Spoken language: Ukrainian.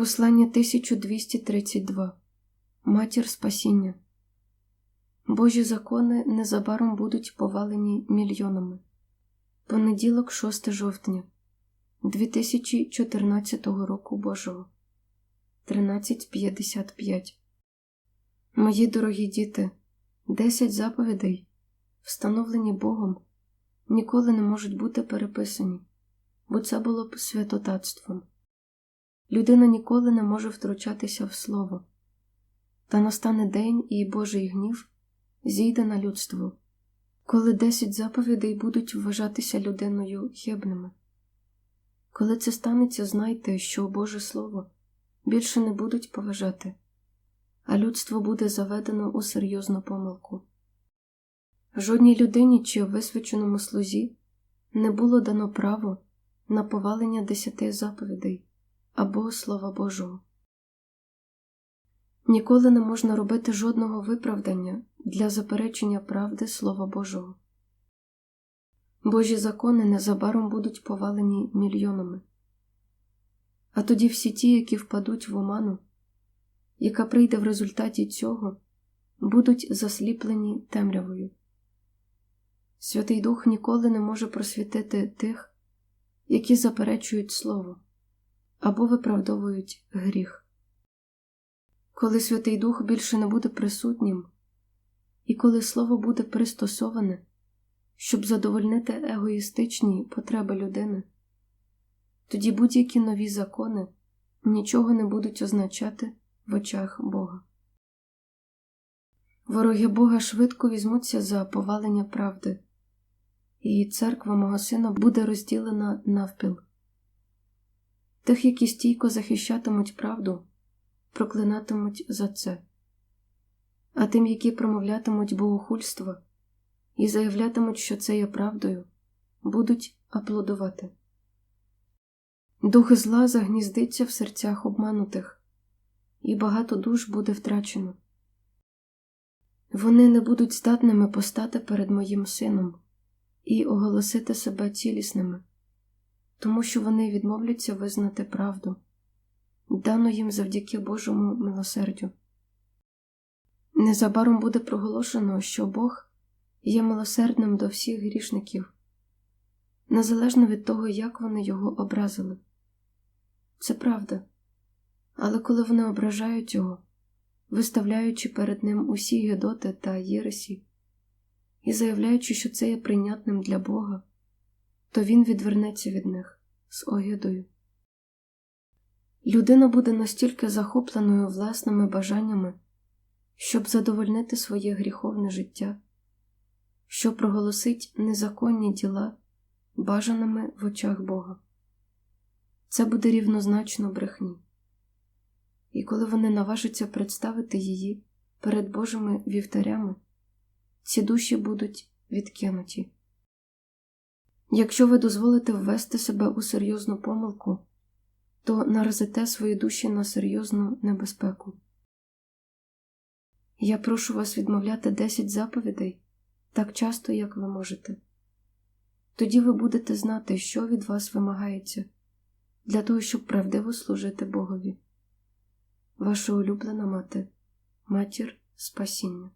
Послання 1232 Матір Спасіння Божі закони незабаром будуть повалені мільйонами. Понеділок, 6 жовтня 2014 року Божого 13.55 Мої дорогі діти, 10 заповідей, встановлені Богом, ніколи не можуть бути переписані, бо це було б святотатством. Людина ніколи не може втручатися в слово, та настане день і Божий гнів зійде на людство, коли десять заповідей будуть вважатися людиною хибними. Коли це станеться, знайте, що Боже Слово більше не будуть поважати, а людство буде заведено у серйозну помилку. Жодній людині чи висвяченому слузі не було дано право на повалення десяти заповідей або Слова Божого. Ніколи не можна робити жодного виправдання для заперечення правди Слова Божого. Божі закони незабаром будуть повалені мільйонами. А тоді всі ті, які впадуть в оману, яка прийде в результаті цього, будуть засліплені темрявою. Святий Дух ніколи не може просвітити тих, які заперечують Слово або виправдовують гріх. Коли Святий Дух більше не буде присутнім, і коли Слово буде пристосоване, щоб задовольнити егоїстичні потреби людини, тоді будь-які нові закони нічого не будуть означати в очах Бога. Вороги Бога швидко візьмуться за повалення правди, і церква мого сина буде розділена навпіл тих, які стійко захищатимуть правду, проклинатимуть за це, а тим, які промовлятимуть богохульство і заявлятимуть, що це є правдою, будуть аплодувати. Дух зла загніздиться в серцях обманутих, і багато душ буде втрачено. Вони не будуть здатними постати перед моїм сином і оголосити себе цілісними тому що вони відмовляться визнати правду, дану їм завдяки Божому милосердю. Незабаром буде проголошено, що Бог є милосердним до всіх грішників, незалежно від того, як вони його образили. Це правда, але коли вони ображають його, виставляючи перед ним усі гедоти та єресі, і заявляючи, що це є прийнятним для Бога, то він відвернеться від них з огидою. Людина буде настільки захопленою власними бажаннями, щоб задовольнити своє гріховне життя, що проголосить незаконні діла бажаними в очах Бога. Це буде рівнозначно брехні. І коли вони наважаться представити її перед Божими вівтарями, ці душі будуть відкинуті. Якщо ви дозволите ввести себе у серйозну помилку, то наразите свої душі на серйозну небезпеку. Я прошу вас відмовляти 10 заповідей так часто, як ви можете. Тоді ви будете знати, що від вас вимагається, для того, щоб правдиво служити Богові. Ваша улюблена мати, матір спасіння.